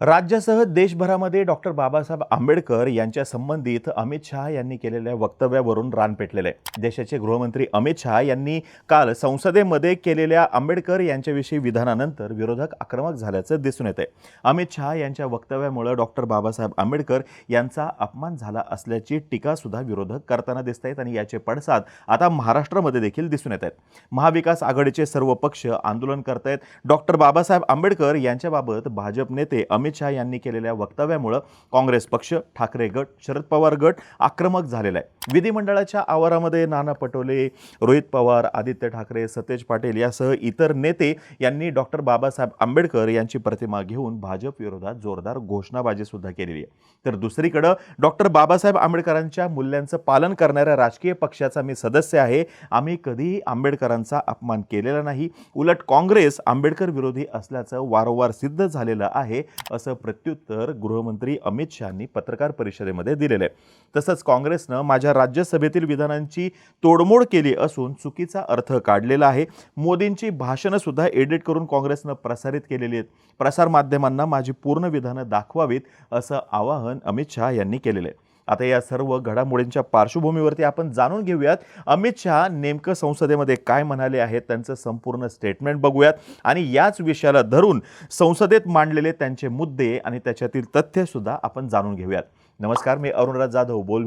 राज्यासह देशभरामध्ये डॉक्टर बाबासाहेब आंबेडकर यांच्या संबंधित अमित शहा यांनी केलेल्या वक्तव्यावरून रान पेटलेलं. आहे देशाचे गृहमंत्री अमित शहा यांनी काल संसदेमध्ये केलेल्या आंबेडकर यांच्याविषयी विधानानंतर विरोधक आक्रमक झाल्याचं दिसून येते अमित शहा यांच्या वक्तव्यामुळे डॉक्टर बाबासाहेब आंबेडकर यांचा अपमान झाला असल्याची टीकासुद्धा विरोधक करताना दिसत आहेत आणि याचे पडसाद आता महाराष्ट्रामध्ये देखील दिसून येत आहेत. महाविकास आघाडीचे सर्व पक्ष आंदोलन करत आहेत डॉक्टर बाबासाहेब आंबेडकर यांच्याबाबत भाजप नेते अमित शहा यांनी केलेल्या वक्तव्यामुळं काँग्रेस पक्ष ठाकरे गट शरद पवार गट आक्रमक झालेला आहे. विधिमंडळाच्या आवारामध्ये नाना पटोले रोहित पवार आदित्य ठाकरे सतेज पाटील यासह इतर नेते यांनी डॉक्टर बाबासाहेब आंबेडकर यांची प्रतिमा घेऊन भाजप विरोधात जोरदार घोषणाबाजी सुद्धा केलेली आहे. तर दुसरीकडं डॉक्टर बाबासाहेब आंबेडकरांच्या मूल्यांचं पालन करणाऱ्या राजकीय पक्षाचा मी सदस्य आहे. आम्ही कधीही आंबेडकरांचा अपमान केलेला नाही. उलट काँग्रेस आंबेडकर विरोधी असल्याचं वारंवार सिद्ध झालेलं आहे. असं प्रत्युत्तर गृहमंत्री अमित शहानी पत्रकार परिषदेमध्ये दिलेलं आहे. तसंच काँग्रेसनं माझ्या राज्यसभेतील विधानांची तोडमोड केली असून चुकीचा अर्थ काढलेला आहे. मोदींची भाषणंसुद्धा एडिट करून काँग्रेसनं प्रसारित केलेली आहेत. प्रसारमाध्यमांना माझी पूर्ण विधानं दाखवावीत असं आवाहन अमित शहा यांनी केलेलं आहे. आता या सर्व घडामोडींच्या पार्श्वभूमीवरती आपण जाणून घेऊयात. अमित शहा नेमकं संसदेमध्ये काय म्हणाले आहेत त्यांचं संपूर्ण स्टेटमेंट बघूयात. आणि याच विषयाला धरून संसदेत मांडलेले त्यांचे मुद्दे आणि त्याच्यातील तथ्यसुद्धा आपण जाणून घेऊयात. नमस्कार मी अरुणराज जाधव बोल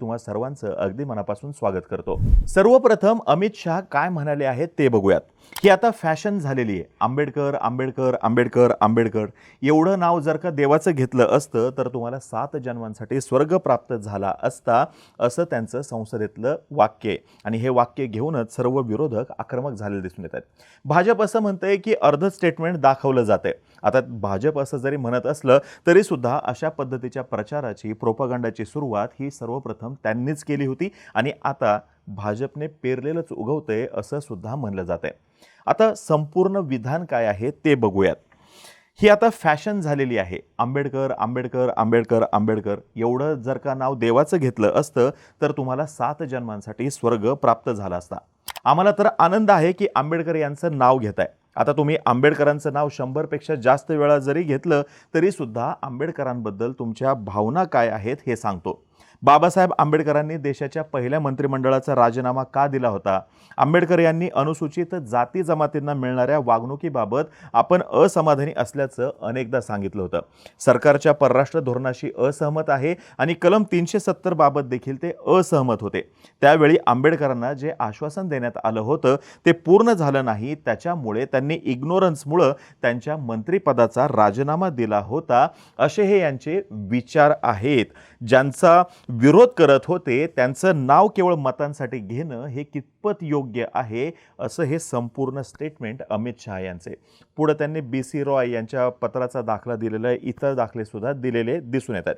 तुम्हा सर्वांचं अगदी मनापासून स्वागत करतो. सर्वप्रथम अमित शहा काय म्हणाले आहेत ते बघूयात. ही आता फॅशन झालेली आहे. आंबेडकर आंबेडकर आंबेडकर आंबेडकर. एवढं नाव जर का देवाचं घेतलं असतं तर तुम्हाला सात जन्मांसाठी स्वर्ग प्राप्त झाला असता असं त्यांचं संसदेतलं वाक्य आहे. आणि हे वाक्य घेऊनच सर्व विरोधक आक्रमक झालेले दिसून येत आहेत. भाजप असं म्हणतंय की अर्ध स्टेटमेंट दाखवलं जातंय. आता भाजप असं जरी म्हणत असलं तरीसुद्धा अशा पद्धतीच्या प्रचाराची प्रोपगंडाची सुरुवात ही सर्वप्रथम त्यांनीच केली होती आणि आता भाजपने पेरलेलंच उगवतंय असं सुद्धा म्हणलं जात आहे आता संपूर्ण विधान काय आहे ते बघूयात. ही आता फॅशन झालेली आहे. आंबेडकर आंबेडकर आंबेडकर आंबेडकर एवढं जर का नाव देवाचं घेतलं असतं तर तुम्हाला सात जन्मांसाठी स्वर्ग प्राप्त झाला असता. आम्हाला तर आनंद आहे की आंबेडकर यांचं नाव घेत आहे आता तुम्ही आंबेडकरांचं नाव शंभरपेक्षा जास्त वेळा जरी घेतलं तरीसुद्धा आंबेडकरांबद्दल तुमच्या भावना काय आहेत हे सांगतो. बाबासाहेब आंबेडकरांनी देशाच्या पहिल्या मंत्रिमंडळाचा राजीनामा का दिला होता? आंबेडकर यांनी अनुसूचित जाती जमातींना मिळणाऱ्या वागणुकीबाबत आपण असमाधानी असल्याचं अनेकदा सांगितलं होतं. सरकारच्या परराष्ट्र धोरणाशी असहमत आहे आणि कलम तीनशे सत्तर बाबत देखील ते असहमत होते. त्यावेळी आंबेडकरांना जे आश्वासन देण्यात आलं होतं ते पूर्ण झालं नाही त्याच्यामुळे त्यांनी इग्नोरन्समुळं त्यांच्या मंत्रिपदाचा राजीनामा दिला होता असे हे यांचे विचार आहेत. ज्यांचा विरोध करत होते त्यांचं नाव केवळ मतांसाठी घेणं हे कितपत योग्य आहे असं हे संपूर्ण स्टेटमेंट अमित शहा यांचे. पुढं त्यांनी बी सी रॉय यांच्या पत्राचा दाखला दिलेला आहे इतर दाखलेसुद्धा दिलेले दिसून येतात.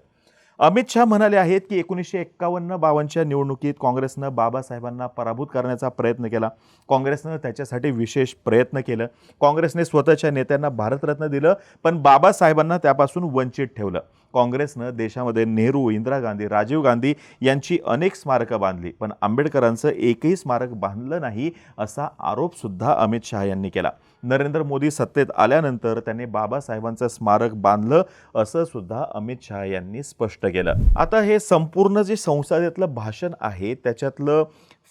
अमित शहा म्हणाले आहेत की एकोणीसशे एक्कावन्न बावन्नच्या निवडणुकीत काँग्रेसनं बाबासाहेबांना पराभूत करण्याचा प्रयत्न केला. काँग्रेसनं त्याच्यासाठी विशेष प्रयत्न केलं. काँग्रेसने स्वतःच्या नेत्यांना भारतरत्न दिलं पण बाबासाहेबांना त्यापासून वंचित ठेवलं. काँग्रेसनं देशामध्ये नेहरू इंदिरा गांधी राजीव गांधी यांची अनेक स्मारकं बांधली पण आंबेडकरांचं एकही स्मारक बांधलं नाही असा आरोपसुद्धा अमित शहा यांनी केला. नरेंद्र मोदी सत्तेत आल्यानंतर त्यांनी बाबासाहेबांचं स्मारक बांधलं असं सुद्धा अमित शहा यांनी स्पष्ट केलं. आता हे संपूर्ण जे संसदेतलं भाषण आहे त्याच्यातलं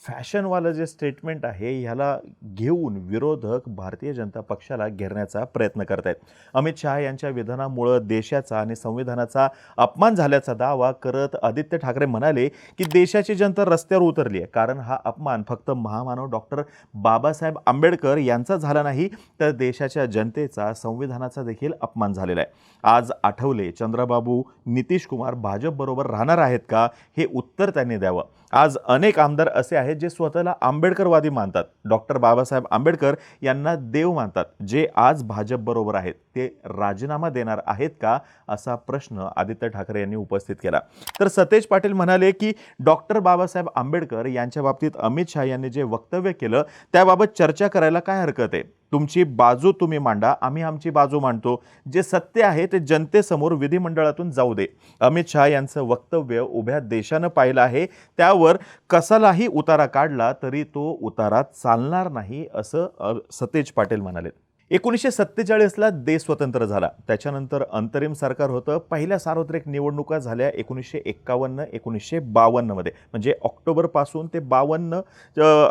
फॅशनवालं जे स्टेटमेंट आहे ह्याला घेऊन विरोधक भारतीय जनता पक्षाला घेरण्याचा प्रयत्न करत आहेत अमित शहा यांच्या विधानामुळं देशाचा आणि संविधानाचा अपमान झाल्याचा दावा करत आदित्य ठाकरे म्हणाले की देशाची जनता रस्त्यावर उतरली आहे कारण हा अपमान फक्त महामानव डॉक्टर बाबासाहेब आंबेडकर यांचा झाला नाही तर देशाच्या जनतेचा संविधानाचा देखील अपमान झालेला आहे. आज आठवले चंद्रबाबू नितीश कुमार भाजपबरोबर राहणार आहेत का हे उत्तर त्यांनी द्यावं. आज अनेक आमदार असे आहेत जे स्वतःला आंबेडकरवादी मानतात. डॉक्टर बाबासाहेब आंबेडकर यांना देव मानतात जे आज भाजपबरोबर आहेत. ते राजीनामा देणार आहेत का असा प्रश्न आदित्य ठाकरे यांनी उपस्थित केला. तर सतेज पाटील म्हणाले की डॉक्टर बाबासाहेब आंबेडकर यांच्या बाबतीत अमित शहा यांनी जे वक्तव्य केलं त्याबाबत चर्चा करायला काय हरकत आहे? तुमची बाजू तुम्ही मांडा आम्ही आमची बाजू मांडतो. जे सत्य आहे ते जनतेसमोर विधिमंडळातून जाऊ दे. अमित शहा यांचं वक्तव्य उभ्या देशानं पाहिलं आहे. त्यावर कसालाही उतारा काढला तरी तो उतारा चालणार नाही असं सतेज पाटील म्हणाले. एकोणीसशे सत्तेचाळीसला देश स्वतंत्र झाला. त्याच्यानंतर अंतरिम सरकार होतं. पहिल्या सार्वत्रिक निवडणुका झाल्या एकोणीसशे एक्कावन्न एकोणीसशे बावन्नमध्ये. म्हणजे ऑक्टोबरपासून ते बावन्न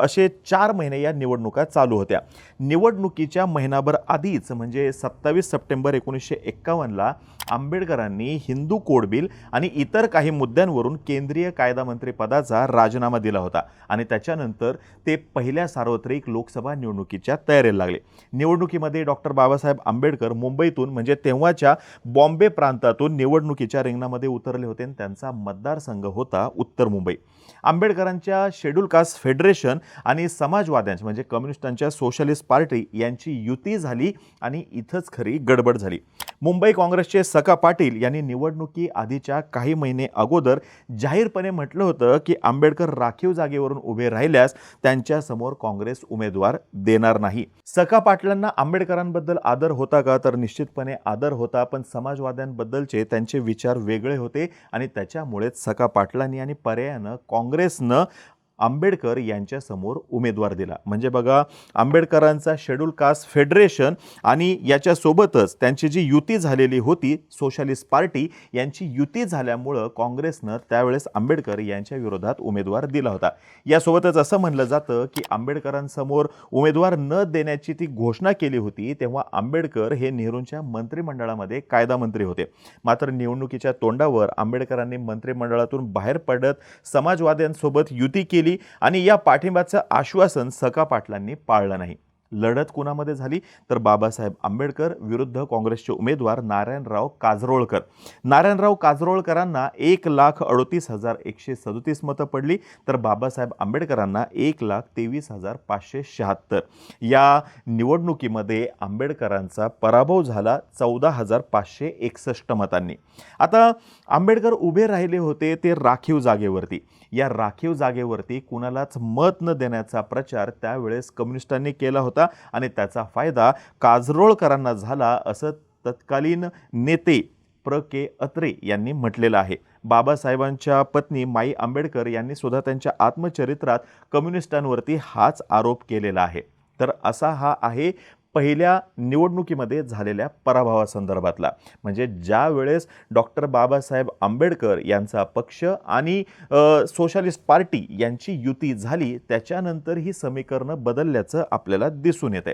असे चार महिने या निवडणुका चालू होत्या. निवडणुकीच्या महिनाभर आधीच म्हणजे सत्तावीस सप्टेंबर एकोणीसशे एक्कावन्नला आंबेडकरांनी हिंदू कोड बिल आणि इतर काही मुद्द्यांवरून केंद्रीय कायदा मंत्री पदाचा राजीनामा दिला होता. आणि त्याच्यानंतर ते पहिल्या सार्वत्रिक लोकसभा निवडणुकीच्या तयारीला लागले. निवडणुकीमध्ये डॉक्टर बाबासाहेब आंबेडकर मुंबईतून म्हणजे तेव्हाच्या बॉम्बे प्रांतातून निवडणुकीच्या रिंगणामध्ये उतरले होते आणि त्यांचा मतदारसंघ होता उत्तर मुंबई. आंबेडकरांच्या शेड्यूल कास्ट फेडरेशन आणि समाजवाद्यांच्या म्हणजे कम्युनिस्टांच्या सोशलिस्ट पार्टी यांची युती झाली आणि इथंच खरी गडबड झाली. मुंबई काँग्रेसचे सका पाटील यांनी निवडणुकी आधीच्या काही महिने अगोदर जाहीरपणे म्हटलं होतं की आंबेडकर राखीव जागेवरून उभे राहिल्यास त्यांच्यासमोर काँग्रेस उमेदवार देणार नाही. सका पाटलांना आंबेडकरांबद्दल आदर होता का? तर निश्चितपणे आदर होता पण समाजवाद्यांबद्दलचे त्यांचे विचार वेगळे होते आणि त्याच्यामुळेच सका पाटलांनी आणि पर्यायानं काँग्रेसनं आंबेडकर यांच्यासमोर उमेदवार दिला. म्हणजे बघा आंबेडकरांचा शेड्यूल कास्ट फेडरेशन आणि याच्यासोबतच त्यांची जी युती झालेली होती सोशलिस्ट पार्टी यांची युती झाल्यामुळं काँग्रेसनं त्यावेळेस आंबेडकर यांच्या विरोधात उमेदवार दिला होता. यासोबतच असं म्हणलं जातं की आंबेडकरांसमोर उमेदवार न देण्याची ती घोषणा केली होती तेव्हा आंबेडकर हे नेहरूंच्या मंत्रिमंडळामध्ये कायदा मंत्री होते. मात्र निवडणुकीच्या तोंडावर आंबेडकरांनी मंत्रिमंडळातून बाहेर पडत समाजवाद्यांसोबत युती केली आणि या पाठिंब्याचं आश्वासन सका पाटलांनी पाळलं नाही. लढत कुणामध्ये झाली? तर बाबासाहेब आंबेडकर विरुद्ध काँग्रेसचे उमेदवार नारायणराव काजरोळकर. नारायणराव काजरोळकरांना एक लाख अडोतीस हजार एकशे सदोतीस मतं पडली तर बाबासाहेब आंबेडकरांना एक लाख तेवीस हजार पाचशे शहात्तर. या निवडणुकीमध्ये आंबेडकरांचा पराभव झाला चौदा हजार पाचशे एकसष्ट मतांनी. आता आंबेडकर उभे राहिले होते ते राखीव जागेवरती. या राखीव जागेवरती कुणालाच मत न देण्याचा प्रचार त्यावेळेस कम्युनिस्टांनी केला होता. आणि त्याचा फायदा काजरोळकरांना झाला असं तत्कालीन नेते प्र. के. अत्रे यांनी म्हटलेलं आहे. बाबासाहेबांच्या पत्नी माई आंबेडकर यांनी सुद्धा त्यांच्या आत्मचरित्रात कम्युनिस्टांवरती हाच आरोप केलेला आहे. तर असा हा आहे पहिल्या निवडणुकीमध्ये झालेल्या पराभवासंदर्भातला. म्हणजे ज्या वेळेस डॉक्टर बाबासाहेब आंबेडकर यांचा पक्ष आणि सोशालिस्ट सोशलिस्ट पार्टी यांची युती झाली त्याच्यानंतर ही समीकरणं बदलल्याचं आपल्याला दिसून येते.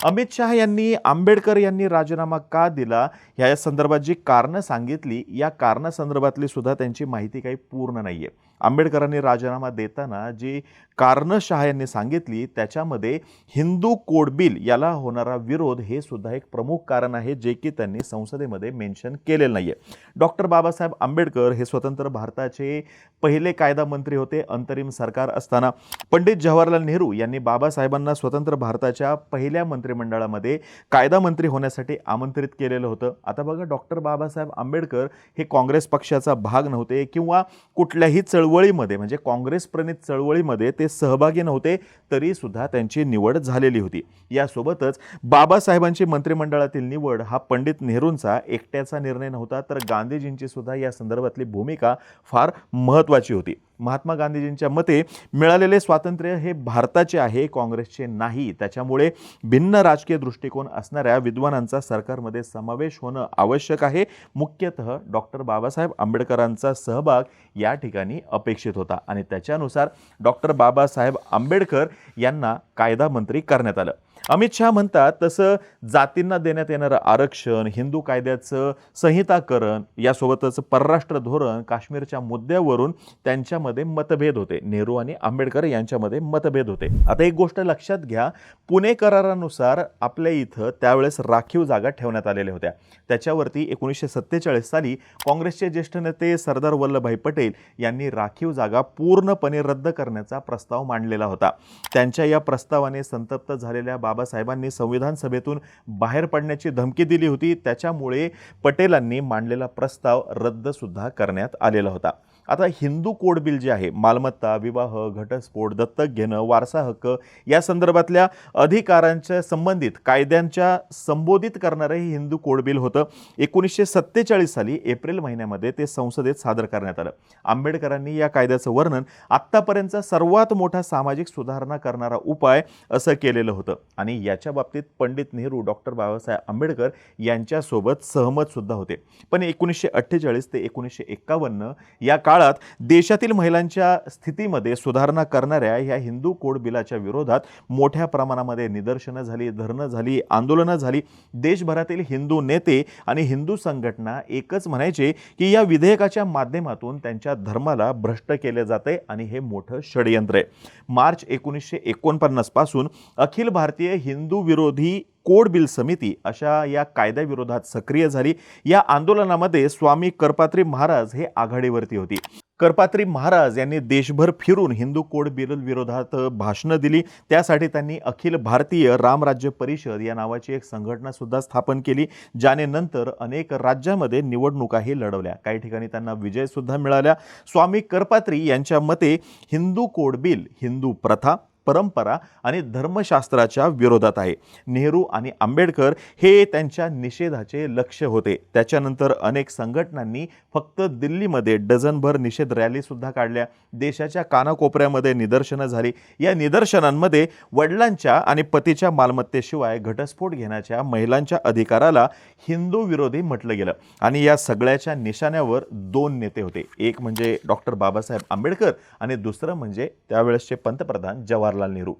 अमित शहा यांनी आंबेडकर यांनी राजीनामा का दिला? ह्या संदर्भात जी कारणं सांगितली या कारणासंदर्भातली सुद्धा त्यांची माहिती काही पूर्ण नाही आहे आंबेडकरांनी राजीनामा देताना जी कारणं शहा यांनी सांगितली त्याच्यामध्ये हिंदू कोड बिल याला होणारा विरोध हे सुद्धा एक प्रमुख कारण आहे जे की त्यांनी संसदेमध्ये मेन्शन केलेलं नाही आहे डॉक्टर बाबासाहेब आंबेडकर हे स्वतंत्र भारताचे पहिले कायदा मंत्री होते अंतरिम सरकार असताना. पंडित जवाहरलाल नेहरू यांनी बाबासाहेबांना स्वतंत्र भारताच्या पहिल्या मंत्रिमंडळामध्ये कायदा मंत्री होण्यासाठी आमंत्रित केलेलं होतं. आता बघा डॉक्टर बाबासाहेब आंबेडकर हे काँग्रेस पक्षाचा भाग नव्हते किंवा कुठल्याही चळवळीमध्ये म्हणजे काँग्रेस प्रणित चळवळीमध्ये ते सहभागी नव्हते तरीसुद्धा त्यांची निवड झालेली होती. यासोबतच बाबासाहेबांची मंत्रिमंडळातील निवड हा पंडित नेहरूंचा एकट्याचा निर्णय नव्हता तर गांधीजींची सुद्धा या संदर्भातली भूमिका फार महत्त्वाची होती. महात्मा गांधीजींच्या मते मिळालेले स्वातंत्र्य हे भारताचे आहे काँग्रेसचे नाही. त्याच्यामुळे भिन्न राजकीय दृष्टिकोन असणाऱ्या विद्वानांचा सरकारमध्ये समावेश होणं आवश्यक आहे. मुख्यतः डॉक्टर बाबासाहेब आंबेडकरांचा सहभाग या ठिकाणी अपेक्षित होता आणि त्याच्यानुसार डॉक्टर बाबासाहेब आंबेडकर यांना कायदा मंत्री करण्यात आलं. अमित शहा म्हणतात तसं जातींना देण्यात येणारं आरक्षण हिंदू कायद्याचं संहिताकरण यासोबतच परराष्ट्र धोरण काश्मीरच्या मुद्द्यावरून त्यांच्यामध्ये मतभेद होते. नेहरू आणि आंबेडकर यांच्यामध्ये मतभेद होते. आता एक गोष्ट लक्षात घ्या पुणे करारानुसार आपल्या इथं त्यावेळेस राखीव जागा ठेवण्यात आलेल्या होत्या. त्याच्यावरती एकोणीसशे सत्तेचाळीस साली काँग्रेसचे ज्येष्ठ नेते सरदार वल्लभभाई पटेल यांनी राखीव जागा पूर्णपणे रद्द करण्याचा प्रस्ताव मांडलेला होता. त्यांच्या या प्रस्तावाने संतप्त झालेल्या बाबासाहेबांनी संविधान सभेतून बाहेर पडण्याची धमकी दिली होती. त्याच्यामुळे पटेलांनी मांडलेला प्रस्ताव रद्दसुद्धा करण्यात आलेला होता. आता हिंदू कोड बिल जे आहे मालमत्ता विवाह घटस्फोट दत्तक घेणं वारसा हक्क या संदर्भातल्या अधिकारांच्या संबंधित कायद्यांच्या संबोधित करणारं हे हिंदू कोड बिल होतं. एकोणीसशे सत्तेचाळीस साली एप्रिल महिन्यामध्ये ते संसदेत सादर करण्यात आलं. आंबेडकरांनी या कायद्याचं वर्णन आत्तापर्यंतचा सर्वात मोठा सामाजिक सुधारणा करणारा उपाय असं केलेलं होतं. आणि याच्या बाबतीत पंडित नेहरू डॉक्टर बाबासाहेब आंबेडकर यांच्यासोबत सहमतसुद्धा होते. पण एकोणीसशे अठ्ठेचाळीस ते एकोणीसशे एक्कावन्न या काळ काळात देशातील महिलांच्या स्थितीमध्ये सुधारणा करणाऱ्या ह्या हिंदू कोड बिलाच्या विरोधात मोठ्या प्रमाणामध्ये निदर्शनं झाली धरणं झाली आंदोलनं झाली. देशभरातील हिंदू नेते आणि हिंदू संघटना एकच म्हणायचे की या विधेयकाच्या माध्यमातून त्यांच्या धर्माला भ्रष्ट केले जाते आणि हे मोठं षडयंत्र आहे. मार्च एकोणीसशे एकोणपन्नासपासून अखिल भारतीय हिंदू विरोधी कोड बिल समिती अशा या कायद्याविरोधात सक्रिय झाली. या आंदोलनामध्ये स्वामी करपात्री महाराज हे आघाडीवरती होती. करपात्री महाराज यांनी देशभर फिरून हिंदू कोड बिल विरोधात भाषणं दिली. त्यासाठी त्यांनी अखिल भारतीय रामराज्य परिषद या नावाची एक संघटना सुद्धा स्थापन केली ज्याने नंतर अनेक राज्यामध्ये निवडणुकाही लढवल्या. काही ठिकाणी त्यांना विजयसुद्धा मिळाल्या स्वामी करपात्री यांच्या मते हिंदू कोड बिल हिंदू प्रथा परंपरा आणि धर्मशास्त्राच्या विरोधात आहे. नेहरू आणि आंबेडकर हे त्यांच्या निषेधाचे लक्ष होते. त्याच्यानंतर अनेक संघटनांनी फक्त दिल्लीमध्ये डझनभर निषेध रॅलीसुद्धा काढल्या. देशाच्या कानाकोपऱ्यामध्ये निदर्शनं झाली. या निदर्शनांमध्ये वडिलांच्या आणि पतीच्या मालमत्तेशिवाय घटस्फोट घेण्याच्या महिलांच्या अधिकाराला हिंदू विरोधी म्हटलं गेलं आणि या सगळ्याच्या निशाण्यावर दोन नेते होते. एक म्हणजे डॉक्टर बाबासाहेब आंबेडकर आणि दुसरं म्हणजे त्यावेळेसचे पंतप्रधान जवाहरलाल नेहरू.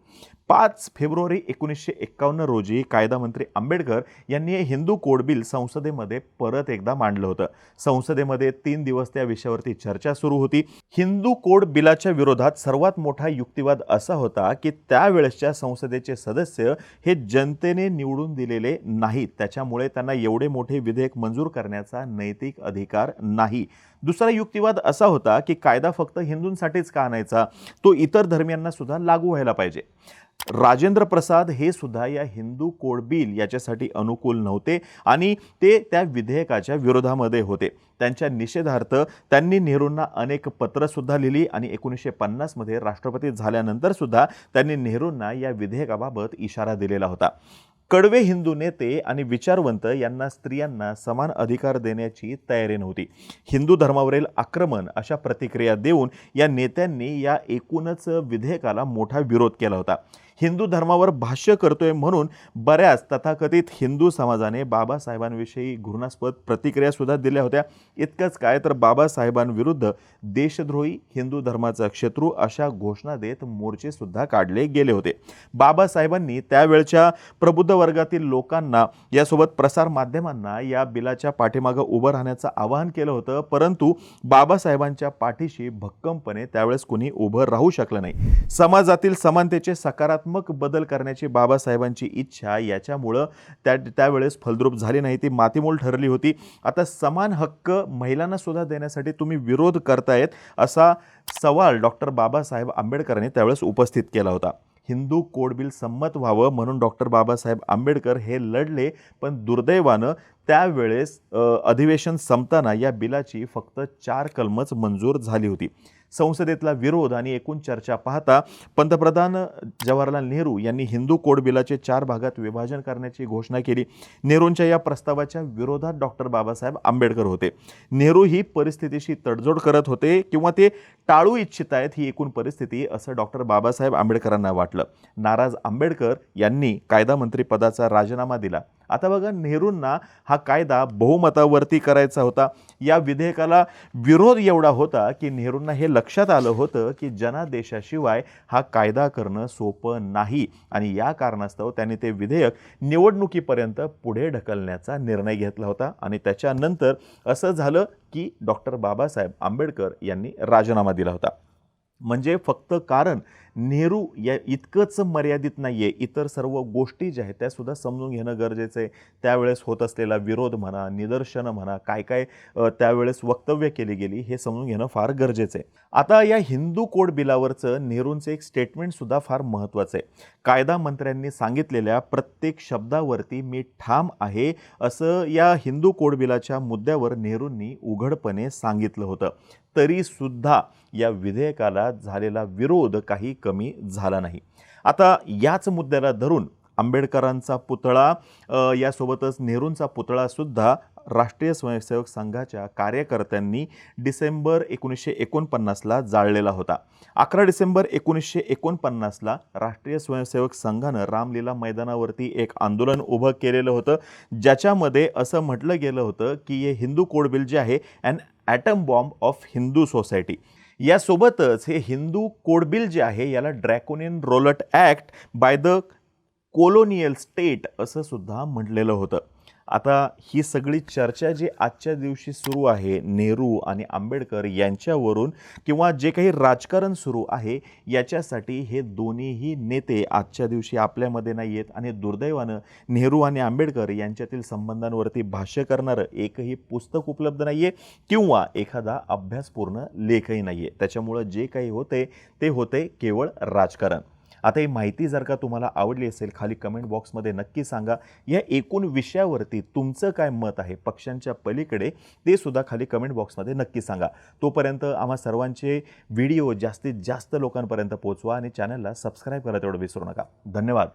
पाच फेब्रुवारी एकोणीसशे एक्कावन्न रोजी कायदा मंत्री आंबेडकर यांनी हे हिंदू कोड बिल संसदेमध्ये परत एकदा मांडलं होतं. संसदेमध्ये तीन दिवस त्या विषयावरती चर्चा सुरू होती. हिंदू कोड बिलाच्या विरोधात सर्वात मोठा युक्तिवाद असा होता की त्यावेळेसच्या संसदेचे सदस्य हे जनतेने निवडून दिलेले नाहीत. त्याच्यामुळे त्यांना एवढे मोठे विधेयक मंजूर करण्याचा नैतिक अधिकार नाही. दुसरा युक्तिवाद असा होता की कायदा फक्त हिंदूंसाठीच का आणायचा? तो इतर धर्मियांना सुद्धा लागू व्हायला पाहिजे. राजेंद्र प्रसाद हे सुद्धा या हिंदू कोड बिल याच्यासाठी अनुकूल नव्हते आणि ते त्या विधेयकाच्या विरोधामध्ये होते. त्यांच्या निषेधार्थ त्यांनी नेहरूंना अनेक पत्रंसुद्धा लिहिली आणि एकोणीसशे पन्नासमध्ये राष्ट्रपती झाल्यानंतर सुद्धा त्यांनी नेहरूंना या विधेयकाबाबत इशारा दिलेला होता. कडवे हिंदू नेते आणि विचारवंत यांना स्त्रियांना समान अधिकार देण्याची तयारी नव्हती. हिंदू धर्मावरील आक्रमण अशा प्रतिक्रिया देऊन या नेत्यांनी या एकूणच विधेयकाला मोठा विरोध केला होता. हिंदू धर्मावर भाष्य करतोय म्हणून बऱ्याच तथाकथित हिंदू समाजाने बाबासाहेबांविषयी घृणास्पद प्रतिक्रियासुद्धा दिल्या होत्या. इतकंच काय तर बाबासाहेबांविरुद्ध देशद्रोही हिंदू धर्माचा शत्रू अशा घोषणा देत मोर्चेसुद्धा काढले गेले होते. बाबासाहेबांनी त्यावेळच्या प्रबुद्ध वर्गातील लोकांना यासोबत प्रसार माध्यमांना या बिलाच्या पाठीमागं उभं राहण्याचं आवाहन केलं होतं. परंतु बाबासाहेबांच्या पाठीशी भक्कमपणे त्यावेळेस कोणी उभं राहू शकलं नाही. समाजातील समानतेचे सकारात्मक बदल करण्याची बाबासाहेबांची इच्छा याच्यामुळं त्या त्यावेळेस फलद्रूप झाली नाही ती मातीमोल ठरली होती. आता समान हक्क महिलांना सुद्धा देण्यासाठी तुम्ही विरोध करतायत असा सवाल डॉक्टर बाबासाहेब आंबेडकरांनी त्यावेळेस उपस्थित केला होता. हिंदू कोड बिल संमत व्हावं म्हणून डॉक्टर बाबासाहेब आंबेडकर हे लढले पण दुर्दैवानं त्यावेळेस अधिवेशन संपताना या बिलाची फक्त चार कलमच मंजूर झाली होती. संसदेतला विरोध आणि एकूण चर्चा पाहता पंतप्रधान जवाहरलाल नेहरू यांनी हिंदू कोड बिलाचे चार भागात विभाजन करण्याची घोषणा केली. नेहरूंच्या या प्रस्तावाच्या विरोधात डॉक्टर बाबासाहेब आंबेडकर होते. नेहरू ही परिस्थितीशी तडजोड करत होते किंवा ते टाळू इच्छित आहेत ही एकूण परिस्थिती असं डॉक्टर बाबासाहेब आंबेडकरांना वाटलं. नाराज आंबेडकर यांनी कायदा मंत्रिपदाचा राजीनामा दिला. आता बघा नेहरूंना हा कायदा बहुमतावरती करायचा होता. या विधेयकाला विरोध एवढा होता की नेहरूंना हे लक्षात आलं होतं की जनादेशाशिवाय हा कायदा करणं सोपं नाही आणि या कारणास्तव त्यांनी ते विधेयक निवडणुकीपर्यंत पुढे ढकलण्याचा निर्णय घेतला होता आणि त्याच्यानंतर असं झालं की डॉक्टर बाबासाहेब आंबेडकर यांनी राजीनामा दिला होता. म्हणजे फक्त कारण नेहरू या इतकंच मर्यादित नाही आहे इतर सर्व गोष्टी ज्या आहेत त्यासुद्धा समजून घेणं गरजेचं आहे. त्यावेळेस होत असलेला विरोध म्हणा निदर्शनं म्हणा काय काय त्यावेळेस वक्तव्य केली गेली हे समजून घेणं फार गरजेचं आहे. आता या हिंदू कोड बिलावरचं नेहरूंचं एक स्टेटमेंटसुद्धा फार महत्त्वाचं आहे. कायदा मंत्र्यांनी सांगितलेल्या प्रत्येक शब्दावरती मी ठाम आहे असं या हिंदू कोड बिलाच्या मुद्द्यावर नेहरूंनी उघडपणे सांगितलं होतं. तरीसुद्धा या विधेयकाला झालेला विरोध काही कमी झाला नाही. आता याच मुद्द्याला धरून आंबेडकरांचा पुतळा यासोबतच नेहरूंचा पुतळासुद्धा राष्ट्रीय स्वयंसेवक संघाच्या कार्यकर्त्यांनी डिसेंबर एकोणीसशे एकोणपन्नासला जाळलेला होता. अकरा डिसेंबर एकोणीसशे एकोणपन्नासला राष्ट्रीय स्वयंसेवक संघानं रामलीला मैदानावरती एक आंदोलन उभं केलेलं होतं. ज्याच्यामध्ये असं म्हटलं गेलं होतं की हे हिंदू कोड बिल जे आहे and atom bomb of Hindu society यासोबतच हे हिंदू कोडबिल जे आहे याला draconian Rowlatt Act by the colonial state असं सुद्धा म्हटलेलं होतं. आता ही सगळी चर्चा जी आजच्या दिवशी सुरू आहे नेहरू आणि आंबेडकर यांच्यावरून किंवा जे काही राजकारण सुरू आहे याच्यासाठी हे दोन्हीही नेते आजच्या दिवशी आपल्यामध्ये नाही आहेत आणि दुर्दैवानं नेहरू आणि आंबेडकर यांच्यातील संबंधांवरती भाष्य करणारं एकही पुस्तक उपलब्ध नाही आहे किंवा एखादा अभ्यासपूर्ण लेखही नाही आहे त्याच्यामुळं जे काही होते ते होते केवळ राजकारण. आता ही माहिती जर का तुम्हाला आवडली असेल खाली कमेंट बॉक्समध्ये नक्की सांगा. या एकूण विषयावरती तुमचं काय मत आहे? पक्षांच्या पलीकडे ते सुद्धा खाली कमेंट बॉक्समध्ये नक्की सांगा. तोपर्यंत आम्हा सर्वांचे व्हिडिओ जास्तीत जास्त लोकांपर्यंत पोहोचवा आणि चॅनलला सबस्क्राईब करा तेवढं विसरू नका. धन्यवाद.